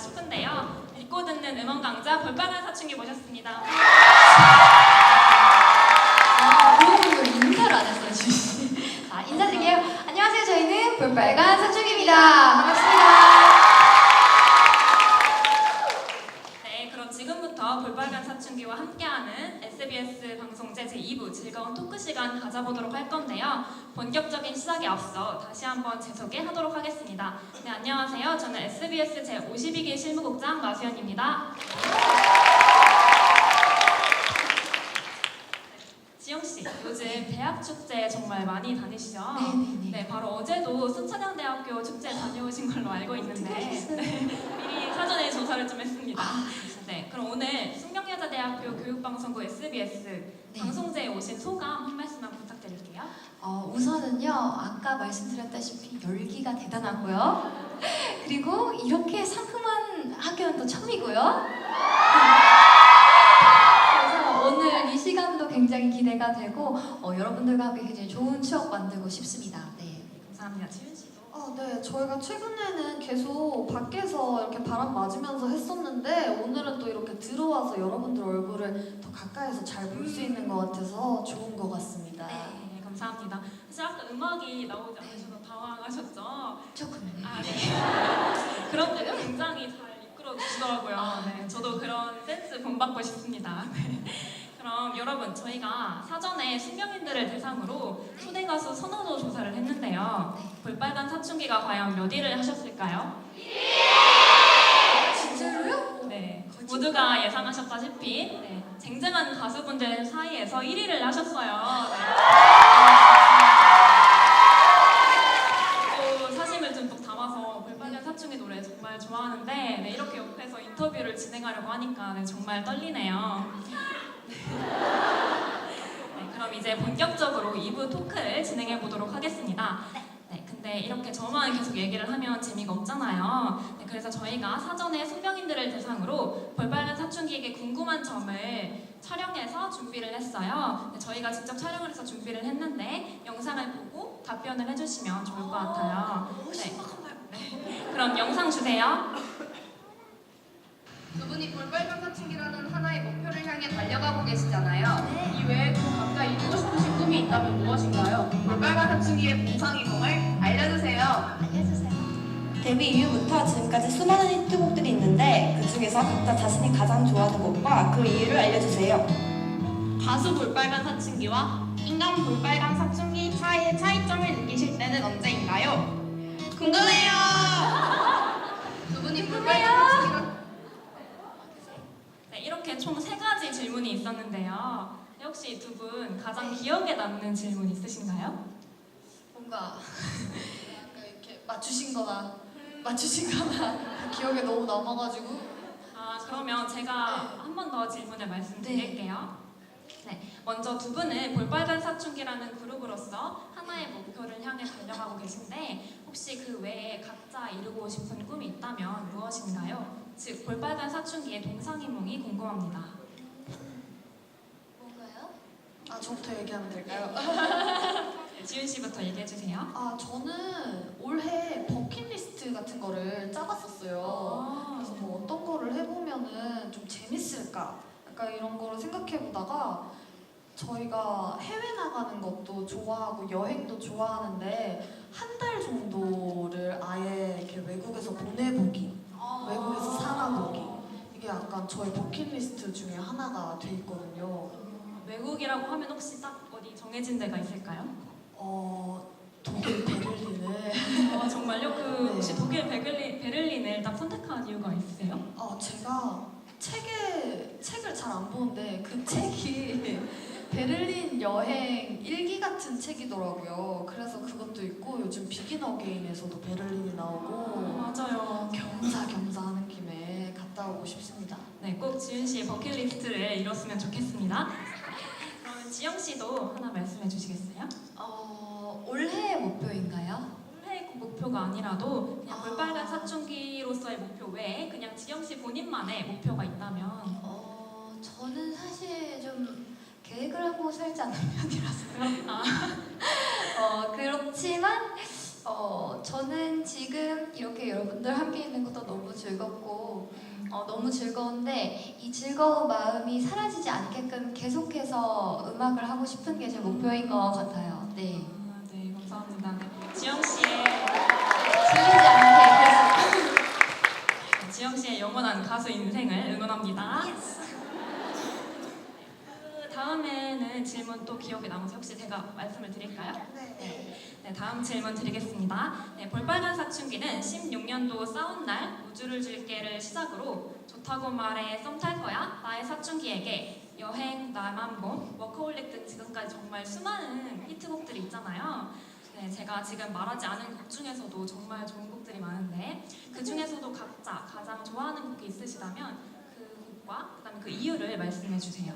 싶은데요. 믿고 듣는 음원 강자 볼빨간 사춘기 모셨습니다. 아, 보니 인사를 안 했어요, 지우 씨. 자, 인사드릴게요. 안녕하세요. 저희는 볼빨간 사춘기입니다. 반갑습니다. 네, 그럼 지금부터 볼빨간 사춘기와 함께하는 SBS 방송제 제2부 즐거운 토크 시간 가져보도록 할 건데요. 본격적인 시작에 앞서 다시 한번 제 소개하도록 하겠습니다. 네, 안녕하세요. 저는 SBS 제52기 실무국장 마수연입니다. 지영 씨, 요즘 대학 축제 정말 많이 다니시죠? 네네네. 네, 바로 어제도 순천향대학교 축제 다녀오신 걸로 알고 있는데 네, 미리 사전에 조사를 좀 했습니다. 아, 네, 그럼 오늘 숙명여자대학교 교육방송국 SBS 네. 방송제에 오신 소감 한 말씀만 부탁드릴게요. 어, 우선은요, 아까 말씀드렸다시피 열기가 대단하고요. 그리고 이렇게 상큼한 학교는 또 처음이고요. 그래서 오늘 이 시간도 굉장히 기대가 되고 어, 여러분들과 함께 굉장히 좋은 추억 만들고 싶습니다. 네. 감사합니다. 지윤 씨도. 아, 네. 저희가 최근에는 계속 밖에서 이렇게 바람 맞으면서 했었는데 이렇게 들어와서 여러분들 얼굴을 더 가까이서 잘 볼 수 있는 것 같아서 좋은 것 같습니다. 네, 감사합니다. 사실 아까 음악이 나오지 않으셔서 당황하셨죠? 조금. 아, 네. 그런데 굉장히 잘 이끌어 주시더라고요. 네, 저도 그런 센스 본받고 싶습니다. 네. 그럼 여러분, 저희가 사전에 숙명인들을 대상으로 초대 가수 선호도 조사를 했는데요. 네. 볼빨간 사춘기가 과연 몇 위를 하셨을까요? 네, 모두가 예상하셨다시피 네, 쟁쟁한 가수분들 사이에서 1위를 하셨어요. 네. 또 사심을 듬뿍 담아서 볼빨간 사춘기 노래 정말 좋아하는데 네, 이렇게 옆에서 인터뷰를 진행하려고 하니까 네, 정말 떨리네요. 네, 그럼 이제 본격적으로 2부 토크를 진행해 보도록 하겠습니다. 네, 이렇게 저만 계속 얘기를 하면 재미가 없잖아요. 네, 그래서 저희가 사전에 숙명인들을 대상으로 볼빨간 사춘기에게 궁금한 점을 촬영해서 준비를 했어요. 네, 저희가 직접 촬영을 해서 준비를 했는데 영상을 보고 답변을 해주시면 좋을 것 같아요. 네. 네. 그럼 영상 주세요. 두 분이 볼빨간 사춘기라는 하나의 목표를 향해 달려가고 계시잖아요. 이 외에 또 각자 이루고 싶으신 꿈이 있다면 무엇인가요? 볼빨간 사춘기의 봉상이몽을 알려주세요. 알려주세요. 데뷔 이후부터 지금까지 수많은 히트곡들이 있는데 그 중에서 각자 자신이 가장 좋아하는 곡과 그 이유를 알려주세요. 가수 볼빨간 사춘기와 인간 볼빨간 사춘기 사이의 차이점을 느끼실 때는 언제인가요? 궁금해요. 두 분이 볼빨간 사춘기라 네, 이렇게 총 세 가지 질문이 있었는데요. 네, 혹시 두 분 가장 기억에 남는 질문 있으신가요? 뭔가 약간 이렇게 맞추신 거나 맞추신 거나 기억에 너무 남아가지고 아 그러면 제가 한번 더 질문을 말씀드릴게요. 네, 먼저 두 분은 볼빨간 사춘기라는 그룹으로서 하나의 목표를 향해 달려가고 계신데 혹시 그 외에 각자 이루고 싶은 꿈이 있다면 무엇인가요? 즉 볼빨간 사춘기의 동상이몽이 궁금합니다. 아 저부터 얘기하면 될까요? 네, 지윤 씨부터 얘기해 주세요. 아 저는 올해 버킷리스트 같은 거를 짜봤었어요. 그래서 뭐 어떤 거를 해보면은 좀 재밌을까? 약간 이런 거를 생각해보다가 저희가 해외 나가는 것도 좋아하고 여행도 좋아하는데 한 달 정도를 아예 이렇게 외국에서 보내보기, 외국에서 살아보기 이게 약간 저희 버킷리스트 중에 하나가 돼 있거든요. 어, 외국이라고 하면 혹시 딱 어디 정해진 데가 있을까요? 어 독일 베를린을 어, 정말요? 그 네. 혹시 독일 베를린, 베를린을 딱 선택한 이유가 있으세요? 어, 제가 책에 책을 잘 안 보는데 그 책이 베를린 여행 일기 같은 책이더라고요. 그래서 그것도 있고 요즘 비긴 어게인에서도 베를린이 나오고 맞아요. 겸사겸사 하는 김에 갔다 오고 싶습니다. 네, 꼭 지윤 씨의 버킷리스트를 이뤘으면 좋겠습니다. 지영 씨도 하나 말씀해 주시겠어요? 어, 올해 목표인가요? 올해 그 목표가 아니라도 그냥 아. 볼빨간 사춘기로서의 목표 외에 그냥 지영 씨 본인만의 목표가 있다면 어, 저는 사실 좀 계획을 하고 살지 않는 편이라서요. 아. 어, 그렇지만 어, 저는 지금 이렇게 여러분들 함께 있는 것도 너무 즐겁고 어, 너무 즐거운데 이 즐거운 마음이 사라지지 않게끔 계속해서 음악을 하고 싶은 게 제 목표인 것 같아요. 네. 아, 네, 감사합니다. 네. 지영 씨의 질리지 않게 계속. 네, 지영 씨의 영원한 가수 인생을 응원합니다. 그 다음에는 질문 또 기억에 남아서 혹시 제가 말씀을 드릴까요? 네. 네, 다음 질문 드리겠습니다. 네, 볼빨간 사춘기는 16년도 싸운 날 우주를 줄게를 시작으로 좋다고 말해 썸 탈 거야 나의 사춘기에게 여행 나만 봄 워커홀릭 등 지금까지 정말 수많은 히트곡들이 있잖아요. 네, 제가 지금 말하지 않은 곡 중에서도 정말 좋은 곡들이 많은데 그 중에서도 각자 가장 좋아하는 곡이 있으시다면 그 곡과 그다음에 그 이유를 말씀해 주세요.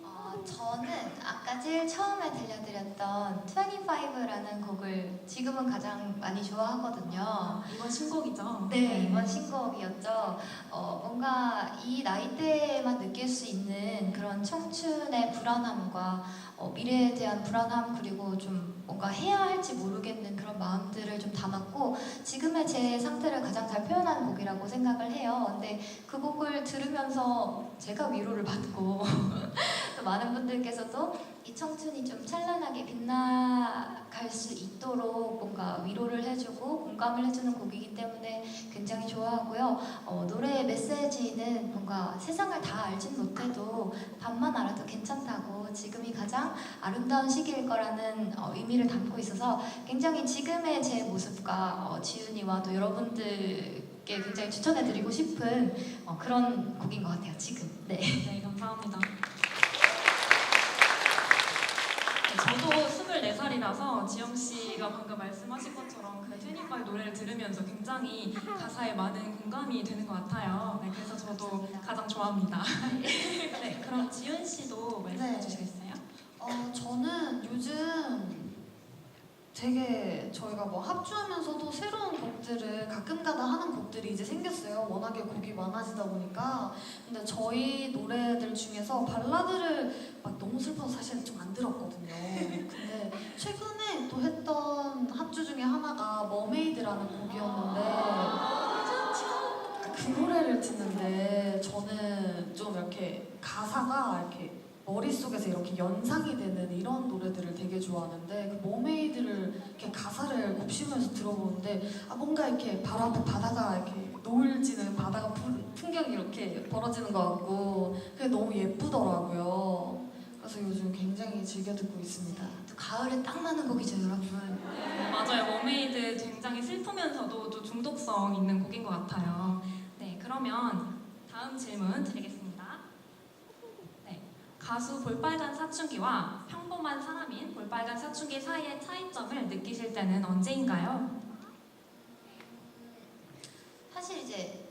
어, 저는 아 까 제일 처음에 들려드렸던 25라는 곡을 지금은 가장 많이 좋아하거든요. 아, 이번 신곡이죠? 네, 이번 신곡이었죠. 어, 뭔가 이 나이대에만 느낄 수 있는 그런 청춘의 불안함과 어, 미래에 대한 불안함 그리고 좀 뭔가 해야 할지 모르겠는 그런 마음들을 좀 담았고 지금의 제 상태를 가장 잘 표현하는 곡이라고 생각을 해요. 근데 그 곡을 들으면서 제가 위로를 받고 또 많은 분들께서도 이 청춘이 좀 찬란하게 빛나갈 수 있도록 뭔가 위로를 해주고 공감을 해주는 곡이기 때문에 굉장히 좋아하고요. 어, 노래의 메시지는 뭔가 세상을 다 알진 못해도 반만 알아도 괜찮다고 지금이 가장 아름다운 시기일 거라는 어, 의미를 담고 있어서 굉장히 지금의 제 모습과 어, 지윤이와 또 여러분들께 굉장히 추천해드리고 싶은 어, 그런 곡인 것 같아요. 지금. 네. 네, 감사합니다. 네, 저도 24살이라서 지영 씨가 방금 말씀하신 것처럼 그 트니파이 노래를 들으면서 굉장히 가사에 많은 공감이 되는 것 같아요. 네, 그래서 저도 가장 좋아합니다. 네, 그럼 지윤 씨도 말씀해 네. 주시겠어요? 어, 저는 요즘 되게 저희가 뭐 합주하면서도 새로운 곡들을 가끔가다 하는 곡들이 이제 생겼어요. 워낙에 곡이 많아지다 보니까. 근데 저희 노래들 중에서 발라드를 막 너무 슬퍼서 사실은 좀안 들었거든요. 근데 최근에 또 했던 합주 중에 하나가 머메이드라는 곡이었는데 그 노래를 듣는데 저는 좀 이렇게 가사가 이렇게 머릿속에서 이렇게 연상이 되는 이런 노래들을 되게 좋아하는데 그 머메이드를 이렇게 가사를 곱씹으면서 들어보는데 아 뭔가 이렇게 바로 앞에 바다가 이렇게 노을 지는 바다가 푸- 풍경이 이렇게 벌어지는 것 같고 그게 너무 예쁘더라고요. 그래서 요즘 굉장히 즐겨 듣고 있습니다. 또 가을에 딱 맞는 곡이죠, 여러분. 네, 맞아요. 머메이드 굉장히 슬프면서도 또 중독성 있는 곡인 것 같아요. 네, 그러면 다음 질문 드리겠습니다. 네, 가수 볼빨간 사춘기와 평범한 사람인 볼빨간 사춘기 사이의 차이점을 느끼실 때는 언제인가요? 사실 이제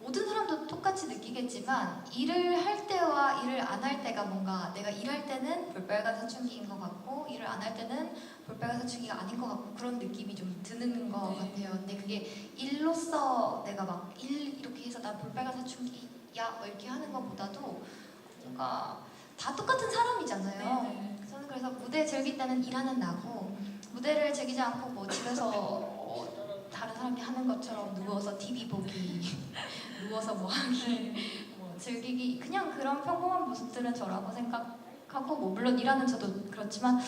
모든 사람도 똑같이 느끼겠지만 일을 할 때와 일을 안 할 때가 뭔가 내가 일할 때는 볼빨간 사춘기인 것 같고 일을 안 할 때는 볼빨간 사춘기가 아닌 것 같고 그런 느낌이 좀 드는 것 네. 같아요. 근데 그게 일로서 내가 막 일 이렇게 해서 나 볼빨간 사춘기야 뭐 이렇게 하는 것보다도 뭔가 다 똑같은 사람이잖아요. 네. 저는 그래서 무대 즐길 때는 일하는 나고 무대를 즐기지 않고 뭐 집에서 어, 다른 사람이 하는 것처럼 누워서 TV 보기 누워서 뭐 하기 뭐 즐기기 그냥 그런 평범한 모습들은 저라고 생각하고 뭐 물론 일하는 저도 그렇지만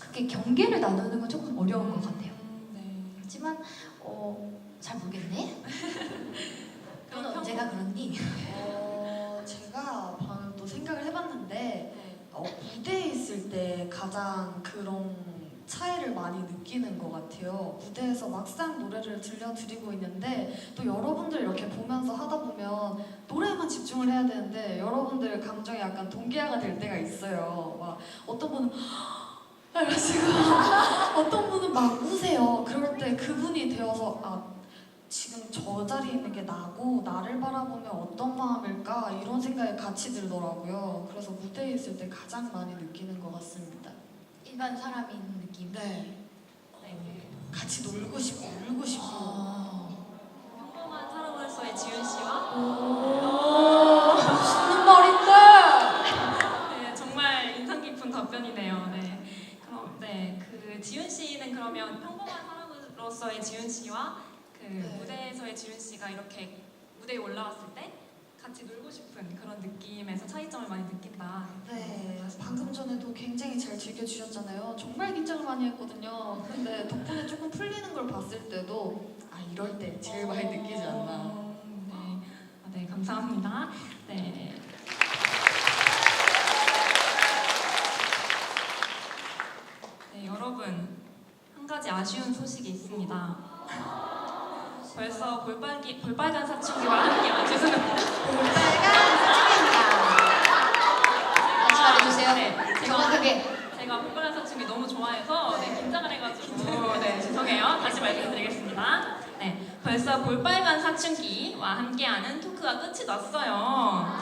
그게 경계를 나누는 건 조금 어려운 것 같아요. 음, 네. 하지만 어, 잘 모르겠네. 넌 언제가 그렇니? 어, 있을 때 가장 그런 차이를 많이 느끼는 것 같아요. 무대에서 막상 노래를 들려드리고 있는데 또 여러분들 이렇게 보면서 하다 보면 노래에만 집중을 해야 되는데 여러분들 감정이 약간 동기화가 될 때가 있어요. 막 어떤 분은 이러시고 어떤 분은 막 우세요. 그럴 때 그분이 되어서 아 지금 저 자리에 있는 게 나고 나를 바라보면 어떤 마음일까 이런 생각이 같이 들더라고요. 그래서 무대에 있을 때 가장 많이 느끼는 것 같습니다. 일반 사람인 느낌. 네, 네. 같이 놀고 싶고 울고 싶고. 아. 평범한 사람으로서의 지윤 씨와 무슨 말인데? 네, 정말 인상 깊은 답변이네요. 네. 그럼 네, 그 지윤 씨는 그러면 평범한 사람으로서의 지윤 씨와 그 네. 무대에서의 지윤 씨가 이렇게 무대에 올라왔을 때 같이 놀고 싶은 그런 느낌에서 차이점을 많이 느낀다. 네, 방금 전에도 굉장히 잘 즐겨주셨잖아요. 정말 긴장을 많이 했거든요. 근데 덕분에 조금 풀리는 걸 봤을 때도 아 이럴 때 제일 많이 느끼지 않나. 어, 네. 아, 네, 감사합니다. 네. 네, 여러분 한 가지 아쉬운 소식이 있습니다. 벌써 볼빨기 볼빨간 사춘기와 함께 아, 죄송합니다. 빨간 사춘기입니다. 다시 말해주세요. 네, 제가 정확하게. 제가 볼빨간 사춘기 너무 좋아해서 네, 긴장을 해가지고 네 죄송해요. 다시 말씀드리겠습니다. 네, 벌써 볼빨간 사춘기와 함께하는 토크가 끝이 났어요.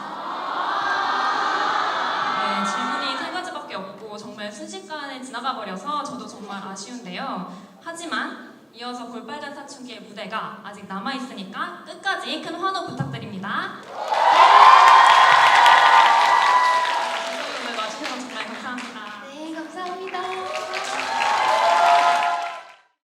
네, 질문이 세 가지밖에 없고 정말 순식간에 지나가 버려서 저도 정말 아쉬운데요. 하지만 이어서 볼빨간 사춘기의 무대가 아직 남아 있으니까 끝까지 큰 환호 부탁드립니다.